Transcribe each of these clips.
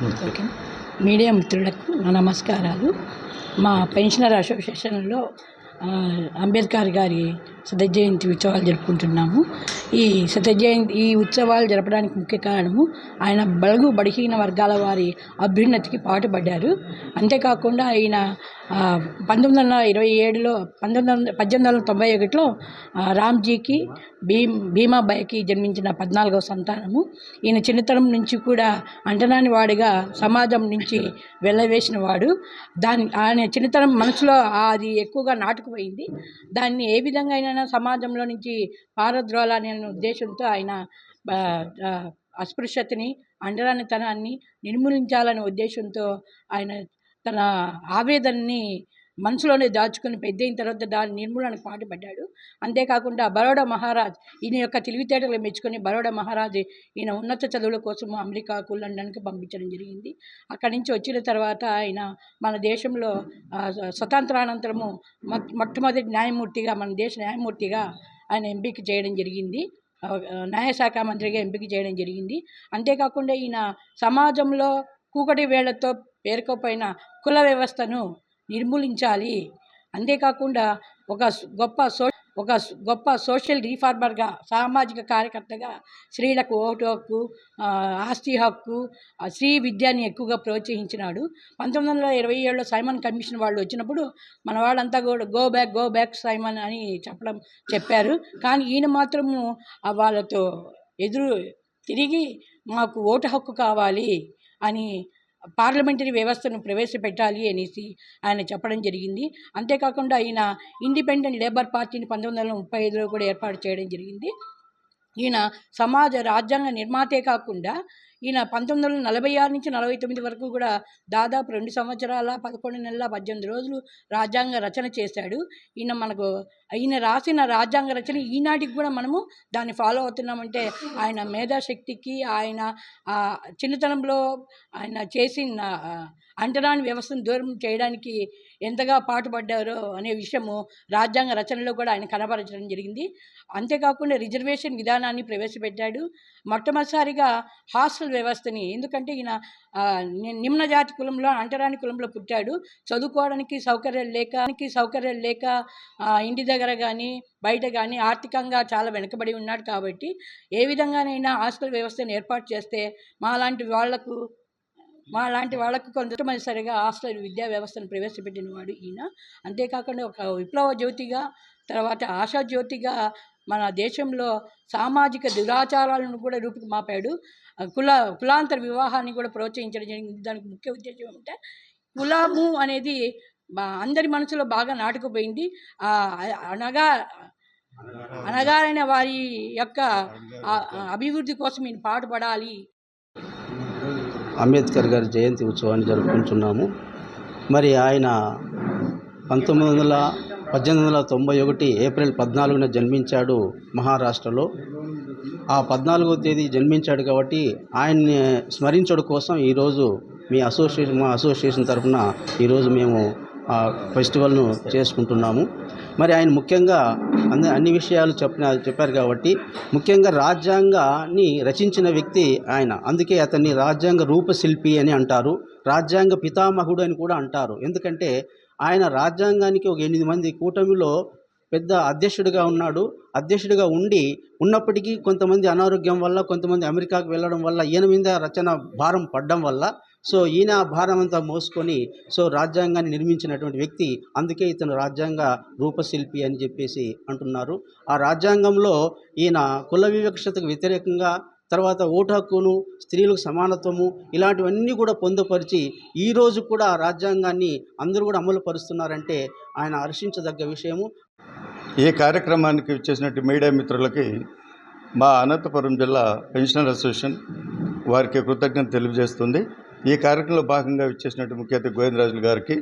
Okay. Media మిత్రులకు నా నమస్కారాలు. మా పెన్షనర్ అసోసియేషన్లో అంబేద్కర్ గారి శత జయంతి ఉత్సవాలు జరుపుకుంటున్నాము. ఈ శత జయంతి ఈ ఉత్సవాలు జరపడానికి ముఖ్య కారణము ఆయన బలగు బడిహీన వర్గాల వారి అభ్యున్నతికి పాటుపడ్డారు. అంతేకాకుండా ఆయన పంతొమ్మిది వందల ఇరవై ఏడులో పంతొమ్మిది వందల పద్దెనిమిది వందల తొంభై ఒకటిలో రామ్జీకి భీమ్ భీమాబాయికి జన్మించిన పద్నాలుగవ సంతానము. ఈయన చిన్నతనం నుంచి కూడా అంటనాని వాడిగా సమాజం నుంచి వెళ్ళవేసిన వాడు. దాని ఆయన చిన్నతనం మనసులో అది ఎక్కువగా నాటుకుపోయింది. దాన్ని ఏ విధంగా అయినా సమాజంలో నుంచి పారద్రోలాలనే ఉద్దేశంతో ఆయన అస్పృశ్యతని అంటరానితనాన్ని నిర్మూలించాలనే ఉద్దేశంతో ఆయన తన ఆవేదనని మనసులోనే దాచుకుని పెద్ద అయిన తర్వాత దాని నిర్మూలనకు పాటుపడ్డాడు. అంతేకాకుండా బరోడా మహారాజ్ ఈయన యొక్క తెలివితేటలు మెచ్చుకొని బరోడా మహారాజ్ ఈయన ఉన్నత చదువుల కోసం అమెరికాకు లండన్కి పంపించడం జరిగింది. అక్కడి నుంచి వచ్చిన తర్వాత ఆయన మన దేశంలో స్వతంత్రానంతరము మొట్టమొదటి న్యాయమూర్తిగా మన దేశ న్యాయమూర్తిగా ఆయన ఎంపిక చేయడం జరిగింది. న్యాయశాఖ మంత్రిగా ఎంపిక చేయడం జరిగింది. అంతేకాకుండా ఈయన సమాజంలో కూకటి వేళ్ళతో పేరుకోపోయిన కుల వ్యవస్థను నిర్మూలించాలి. అంతేకాకుండా ఒక గొప్ప సో ఒక గొప్ప సోషల్ రీఫార్మర్గా సామాజిక కార్యకర్తగా స్త్రీలకు ఓటు హక్కు ఆస్తి హక్కు స్త్రీ విద్యని ఎక్కువగా ప్రోత్సహించినాడు. పంతొమ్మిది వందల ఇరవై ఏడులో సైమన్ కమిషన్ వాళ్ళు వచ్చినప్పుడు మన వాళ్ళంతా కూడా go back go back Simon అని చెప్పడం చెప్పారు. కానీ ఈయన మాత్రము వాళ్ళతో ఎదురు తిరిగి మాకు ఓటు హక్కు కావాలి అని పార్లమెంటరీ వ్యవస్థను ప్రవేశపెట్టాలి అనేసి ఆయన చెప్పడం జరిగింది. అంతేకాకుండా ఈయన ఇండిపెండెంట్ లేబర్ పార్టీని పంతొమ్మిది వందల ముప్పై ఐదులో కూడా ఏర్పాటు చేయడం జరిగింది. ఈయన సమాజ రాజ్యాంగ నిర్మాతే కాకుండా ఈయన పంతొమ్మిది వందల నలభై ఆరు నుంచి నలభై తొమ్మిది వరకు కూడా దాదాపు రెండు సంవత్సరాల పదకొండు నెలల పద్దెనిమిది రోజులు రాజ్యాంగ రచన చేశాడు. ఈయన మనకు ఈయన రాసిన రాజ్యాంగ రచన ఈనాటికి కూడా మనము దాన్ని ఫాలో అవుతున్నామంటే ఆయన మేధాశక్తికి ఆయన చిన్నతనంలో ఆయన చేసిన అంటరాని వ్యవస్థను దూరం చేయడానికి ఎంతగా పాటుపడ్డారో అనే విషయము రాజ్యాంగ రచనలో కూడా ఆయన కనబరచడం జరిగింది. అంతేకాకుండా రిజర్వేషన్ విధానాన్ని ప్రవేశపెట్టాడు. మొట్టమొదటిసారిగా హాస్టల్ వ్యవస్థని. ఎందుకంటే ఈయన నిమ్న జాతి కులంలో అంటరాని కులంలో పుట్టాడు. చదువుకోవడానికి సౌకర్యాలు లేక సౌకర్యాలు లేక ఇంటి దగ్గర కానీ బయట కానీ ఆర్థికంగా చాలా వెనుకబడి ఉన్నాడు కాబట్టి ఏ విధంగానైనా హాస్టల్ వ్యవస్థను ఏర్పాటు చేస్తే మాలాంటి వాళ్ళకు మా లాంటి వాళ్ళకు కొంతమందిసరిగా హాస్టల్ విద్యా వ్యవస్థను ప్రవేశపెట్టిన వాడు ఈయన. అంతేకాకుండా ఒక విప్లవ జ్యోతిగా తర్వాత ఆశా జ్యోతిగా మన దేశంలో సామాజిక దురాచారాలను కూడా రూపుమాపాడు. కుల కులాంతర వివాహాన్ని కూడా ప్రోత్సహించడం జరిగింది. దానికి ముఖ్య ఉద్దేశం ఏమంటే కులము అనేది అందరి మనసులో బాగా నాటుకుపోయింది. అనగా అనగారైన వారి యొక్క అభివృద్ధి కోసం నేను పాటుపడాలి. అంబేద్కర్ గారి జయంతి ఉత్సవాన్ని జరుపుకుంటున్నాము. మరి ఆయన పంతొమ్మిది వందల పద్దెనిమిది వందల తొంభై ఒకటి ఏప్రిల్ పద్నాలుగున జన్మించాడు మహారాష్ట్రలో. ఆ పద్నాలుగో తేదీ జన్మించాడు కాబట్టి ఆయన్ని స్మరించడం కోసం ఈరోజు మీ అసోసియేషన్ మా అసోసియేషన్ తరఫున ఈరోజు మేము ఆ ఫెస్టివల్ను చేసుకుంటున్నాము. మరి ఆయన ముఖ్యంగా అన్ని అన్ని విషయాలు చెప్పిన చెప్పారు కాబట్టి ముఖ్యంగా రాజ్యాంగాన్ని రచించిన వ్యక్తి ఆయన. అందుకే అతన్ని రాజ్యాంగ రూపశిల్పి అని అంటారు. రాజ్యాంగ పితామహుడు అని కూడా అంటారు. ఎందుకంటే ఆయన రాజ్యాంగానికి ఒక ఎనిమిది మంది కూటమిలో పెద్ద అధ్యక్షుడిగా ఉన్నాడు. అధ్యక్షుడిగా ఉండి ఉన్నప్పటికీ కొంతమంది అనారోగ్యం వల్ల కొంతమంది అమెరికాకు వెళ్ళడం వల్ల ఈయన మీద రచన భారం పడడం వల్ల సో ఈయన భారం అంతా మోసుకొని సో రాజ్యాంగాన్ని నిర్మించినటువంటి వ్యక్తి అందుకే ఇతను రాజ్యాంగ రూపశిల్పి అని చెప్పేసి అంటున్నారు. ఆ రాజ్యాంగంలో ఈయన కుల వివక్షతకు వ్యతిరేకంగా తర్వాత ఓటు హక్కును స్త్రీలకు సమానత్వము ఇలాంటివన్నీ కూడా పొందుపరిచి ఈరోజు కూడా ఆ రాజ్యాంగాన్ని అందరూ కూడా అమలు పరుస్తున్నారంటే ఆయన హర్షించదగ్గ విషయము. ఈ కార్యక్రమానికి వచ్చేసినట్టు మీడియా మిత్రులకి మా అనంతపురం జిల్లా పెన్షనర్ అసోసియేషన్ వారికి కృతజ్ఞత తెలియజేస్తుంది. ఈ కార్యక్రమంలో భాగంగా ఇచ్చేసినట్టు ముఖ్యత గోవిందరాజులు గారికి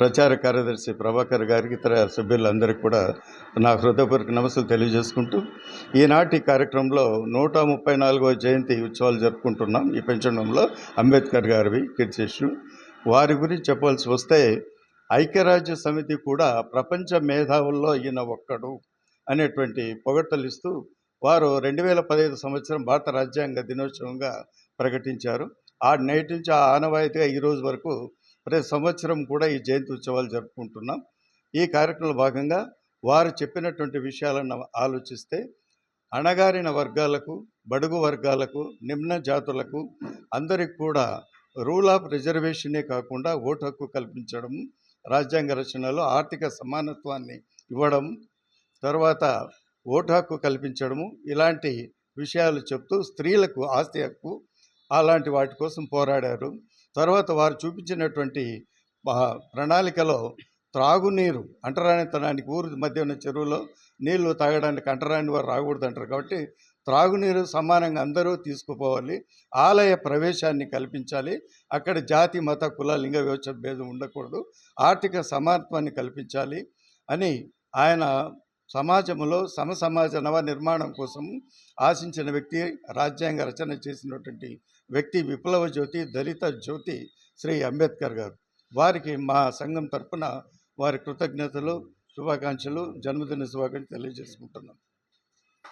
ప్రచార కార్యదర్శి ప్రభాకర్ గారికి ఇతర సభ్యులందరికీ కూడా నా హృదయపూర్వక నమస్సులు తెలియజేసుకుంటూ ఈనాటి కార్యక్రమంలో నూట ముప్పై నాలుగవ జయంతి ఉత్సవాలు జరుపుకుంటున్నాం. ఈ పెంచడంలో అంబేద్కర్ గారివి కీర్తిశేషులు వారి గురించి చెప్పవలసి వస్తే ఐక్యరాజ్య సమితి కూడా ప్రపంచ మేధావుల్లో ఈయన ఒక్కడు అనేటువంటి పొగడ్తలిస్తూ వారు రెండు వేల పదహైదు సంవత్సరం భారత రాజ్యాంగ దినోత్సవంగా ప్రకటించారు. ఆ నేటి నుంచి ఆ ఆనవాయితీగా ఈ రోజు వరకు ప్రతి సంవత్సరం కూడా ఈ జయంతి ఉత్సవాలు జరుపుకుంటున్నాం. ఈ కార్యక్రమంలో భాగంగా వారు చెప్పినటువంటి విషయాలను ఆలోచిస్తే అణగారిన వర్గాలకు బడుగు వర్గాలకు నిమ్న జాతులకు అందరికి కూడా రూల్ ఆఫ్ రిజర్వేషనే కాకుండా ఓటు హక్కు కల్పించడం రాజ్యాంగ రచనలో ఆర్థిక సమానత్వాన్ని ఇవ్వడం తర్వాత ఓటు హక్కు కల్పించడము ఇలాంటి విషయాలు చెప్తూ స్త్రీలకు ఆస్తి హక్కు అలాంటి వాటి కోసం పోరాడారు. తర్వాత వారు చూపించినటువంటి ప్రణాళికలో త్రాగునీరు అంటరానితనానికి ఊరు మధ్య ఉన్న చెరువులో నీళ్ళు తాగడానికి అంటరాని వారు రాకూడదు అంటారు. కాబట్టి త్రాగునీరు సమానంగా అందరూ తీసుకుపోవాలి ఆలయ ప్రవేశాన్ని కల్పించాలి అక్కడ జాతి మత కుల లింగ వివక్ష భేదం ఉండకూడదు ఆర్థిక సమానత్వాన్ని కల్పించాలి అని ఆయన సమాజంలో సమసమాజ నవ నిర్మాణం కోసం ఆశించిన వ్యక్తి రాజ్యాంగ రచన చేసినటువంటి వ్యక్తి విప్లవ జ్యోతి దళిత జ్యోతి శ్రీ అంబేద్కర్ గారు. వారికి మా సంఘం తరపున వారి కృతజ్ఞతలు శుభాకాంక్షలు జన్మదిన శుభాకాంక్షలు తెలియజేసుకుంటున్నాం.